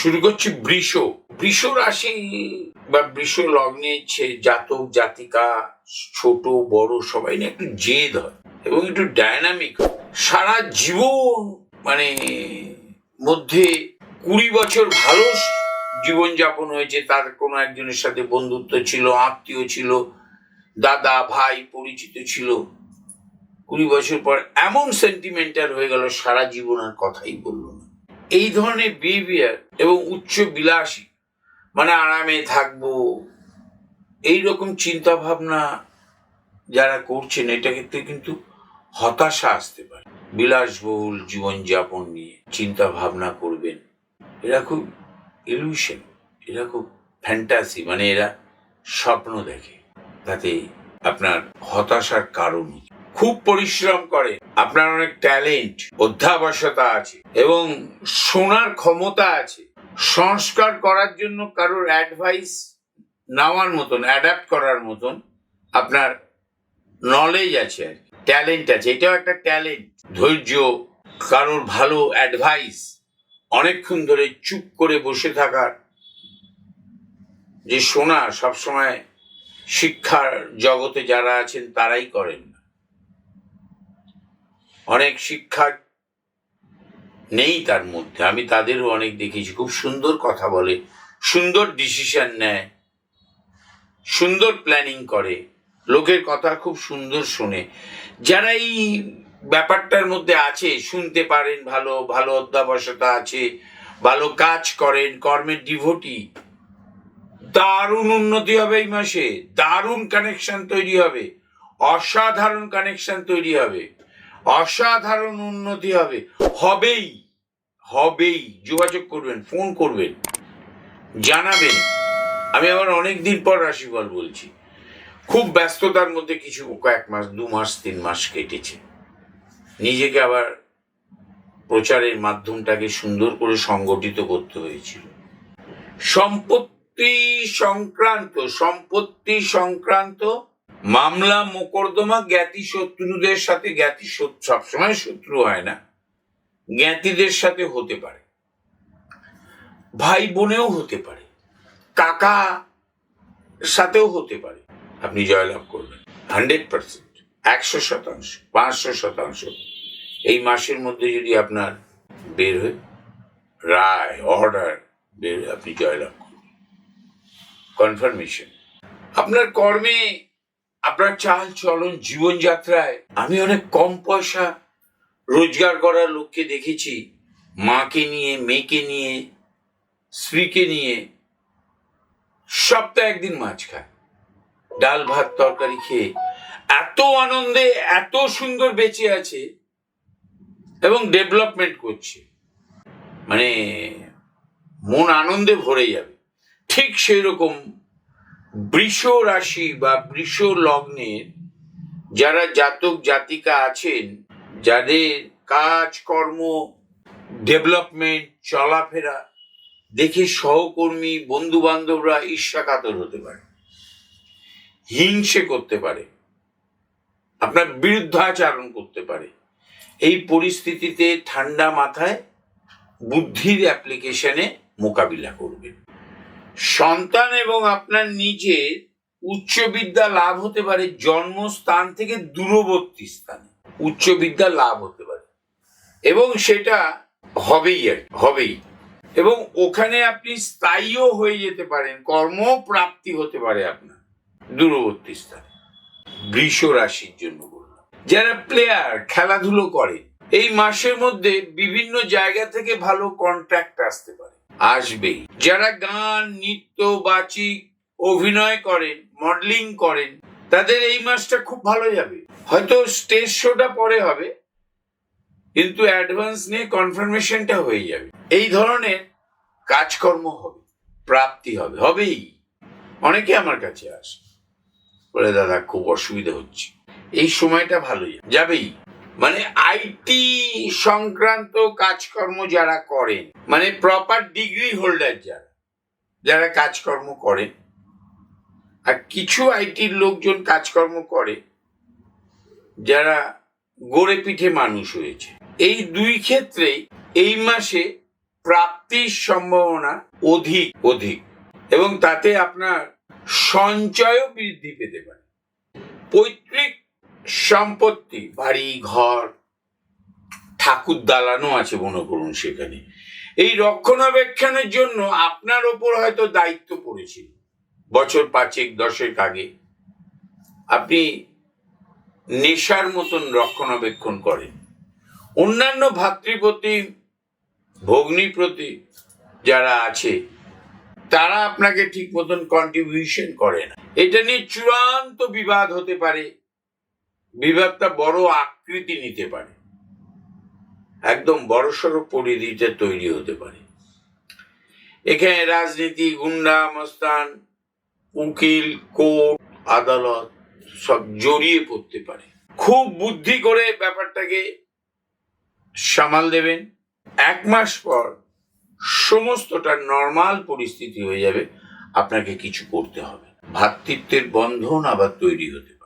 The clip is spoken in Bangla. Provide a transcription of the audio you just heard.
শুরু করছি বৃষ। বৃষ রাশি বা বৃষ লগ্নে ছে- জাতক, জাতিকা, ছোট, বড়, সবাই না একটু জেদ হয় এবং একটু ডায়নামিক সারা জীবন মানে মধ্যে কুড়ি বছর ভালো জীবনযাপন হয়েছে। তার কোনো একজনের সাথে বন্ধুত্ব ছিল, আত্মীয় ছিল, দাদা, ভাই পরিচিত ছিল। কুড়ি বছর পর এমন সেন্টিমেন্টাল হয়ে গেল, সারা জীবন আর কথাই বলল এই ধরনের বিহেভিয়ার এবং উচ্চ বিলাসী মানে আরামে থাকব এই রকম চিন্তা ভাবনা যারা করছেন, এটা ক্ষেত্রে কিন্তু হতাশা আসতে পারে। বিলাসবহুল জীবনযাপন নিয়ে চিন্তা ভাবনা করবেন, এরা খুব ইলিউশন এরা খুব ফ্যান্টাসি মানে এরা স্বপ্ন দেখে, তাতে আপনার হতাশার কারণ খুব পরিশ্রম করে আপনার অনেক ট্যালেন্ট অধ্যাবসতা আছে এবং শোনার ক্ষমতা আছে। সংস্কার করার জন্য কারোর অ্যাডভাইস নেওয়ার মতন অ্যাডাপ্ট করার মতন আপনার নলেজ আছে আর ট্যালেন্ট আছে, এটাও একটা ট্যালেন্ট ধৈর্য, কারোর ভালো অ্যাডভাইস অনেকক্ষণ ধরে চুপ করে বসে থাকার। যে শোনা সবসময় শিক্ষার জগতে যারা আছেন তারাই করেন না। অনেক শিক্ষা নেই তার মধ্যে। আমি তাদেরও অনেক দেখেছি। খুব সুন্দর কথা বলে, সুন্দর ডিসিশন নেয়, সুন্দর প্ল্যানিং করে। লোকের কথা খুব সুন্দর শোনে। যারা এই ব্যাপারটার মধ্যে আছে, শুনতে পারেন ভালো ভালো অধ্যাবসতা আছে, ভালো কাজ করেন, কর্মের ডিভোটি দারুণ উন্নতি হবে এই মাসে। দারুণ কানেকশন তৈরি হবে। অসাধারণ কানেকশন তৈরি হবে। অসাধারণ উন্নতি হবে। হবেই হবেই। যোগাযোগ করবেন, ফোন করবেন, জানাবেন। আমি আবার অনেক দিন পর রাশিফল বলছি। খুব ব্যস্ততার মধ্যে কিছু কয়েক মাস, দু মাস, তিন মাস কেটেছে। নিজেকে আবার প্রচারের মাধ্যমটাকে সুন্দর করে সংগঠিত করতে হয়েছিল। সম্পত্তি সংক্রান্ত সম্পত্তি সংক্রান্ত মামলা মোকদ্দমা জ্ঞাতি শত্রুদের সাথে, জ্ঞাতি সবসময় শত্রু হয় না, জ্ঞাতিদের সাথে হতে পারে ভাই বোনেও হতে পারে কাকা সাথেও হতে পারে। আপনি জয়লাভ করবেন, হান্ড্রেড পার্সেন্ট, একশো শতাংশ, পাঁচশো শতাংশ। এই মাসের মধ্যে যদি আপনার বের হয়, রায়, অর্ডার বের আপনি জয়লাভ করবেন। কনফার্মেশন। আপনার কর্মে আপনার চাল চলন জীবনযাত্রায় আমি অনেক কম পয়সা রোজগার করার লোককে দেখেছি। মাকে নিয়ে, মেয়েকে নিয়ে, স্ত্রীকে নিয়ে সপ্তাহে একদিন মাছ খায়। ডাল, ভাত, তরকারি খেয়ে এত আনন্দে, এত সুন্দর বেঁচে আছে এবং ডেভেলপমেন্ট করছে। মানে মন আনন্দে ভরে যাবে। ঠিক সেই রকম বৃষ রাশি বা বৃষ লগ্নের যারা জাতক জাতিকা আছেন, যাদের কাজ কর্ম ডেভেলপমেন্ট চলাফেরা দেখে সহকর্মী বন্ধু বান্ধবরা ঈর্ষাকাতর হতে পারে, হিংসে করতে পারে, আপনার বিরুদ্ধাচরণ করতে পারে। এই পরিস্থিতিতে ঠান্ডা মাথায় বুদ্ধির অ্যাপ্লিকেশনে মোকাবিলা করবেন। সন্তান এবং আপনার নিজের উচ্চ বিদ্যা লাভ হতে পারে জন্মস্থান থেকে দূরবর্তী স্থানে। উচ্চ বিদ্যা লাভ হতে পারে। এবং সেটা হবেই আর হবেই। এবং ওখানে আপনি স্থায়ীও হয়ে যেতে পারেন কর্মপ্রাপ্তি হতে পারে আপনার দূরবর্তী স্থানে। বৃষ রাশির জন্য বললাম। যারা প্লেয়ার খেলাধুলো করে এই মাসের মধ্যে বিভিন্ন জায়গা থেকে ভালো কন্ট্রাক্ট আসতে পারে। আসবেই যারা গান, নৃত্য বাচিক অভিনয় করেন, মডেলিং করেন, তাদের এই মাসটা খুব ভালো যাবে। হয়তো স্টেজ শোটা পরে হবে, কিন্তু অ্যাডভান্স নিয়ে কনফার্মেশনটা হয়ে যাবে। এই ধরনের কাজকর্ম হবে, প্রাপ্তি হবে, হবেই। অনেকে আমার কাছে আসে, বলে, দাদা, খুব অসুবিধা হচ্ছে। এই সময়টা ভালোই যাবেই। মানে আইটি সংক্রান্ত কাজকর্ম যারা করেন মানে প্রপার ডিগ্রি হোল্ডার যারা যারা কাজকর্ম করেন আর কিছু আইটির লোকজন কাজকর্ম করে, যারা গড়ে পিঠে মানুষ হয়েছে। এই দুই ক্ষেত্রেই এই মাসে প্রাপ্তির সম্ভাবনা অধিক অধিক, এবং তাতে আপনার সঞ্চয়ও বৃদ্ধি পেতে পারে। পৈতৃক সম্পত্তি, বাড়ি, ঘর, ঠাকুর দালানও আছে মনে করুন সেখানে। এই রক্ষণাবেক্ষণের জন্য আপনার ওপর হয়তো দায়িত্ব পড়েছিল, বছর পাঁচেক, দশেক আগে। আপনি নেশার মতন রক্ষণাবেক্ষণ করেন। অন্যান্য ভাতৃপ্রতি, ভগ্নিপ্রতি যারা আছে, তারা আপনাকে ঠিক মতন কন্ট্রিবিউশন করে না। এটা নিয়ে চূড়ান্ত বিবাদ হতে পারে। বিবাদটা বড় আকৃতি নিতে পারে। একদম বড়সড় পরিধিতে তৈরি হতে পারে। এখানে রাজনীতি, গুন্ডা, মস্তান, উকিল, কোর্ট, আদালত সব জড়িয়ে পড়তে পারে। খুব বুদ্ধি করে ব্যাপারটাকে সামাল দেবেন। এক মাস পর সমস্তটা নর্মাল পরিস্থিতি হয়ে যাবে। আপনাকে কিছু করতে হবে। ভাতৃত্বের বন্ধন আবার তৈরি হতে